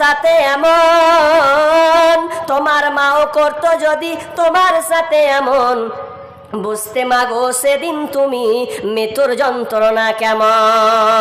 সাথে এমন, তোমার মাও করতো যদি তোমার সাথে এমন। বুঝতে মাগো সেদিন তুমি মেতুর যন্ত্রণা কেমন।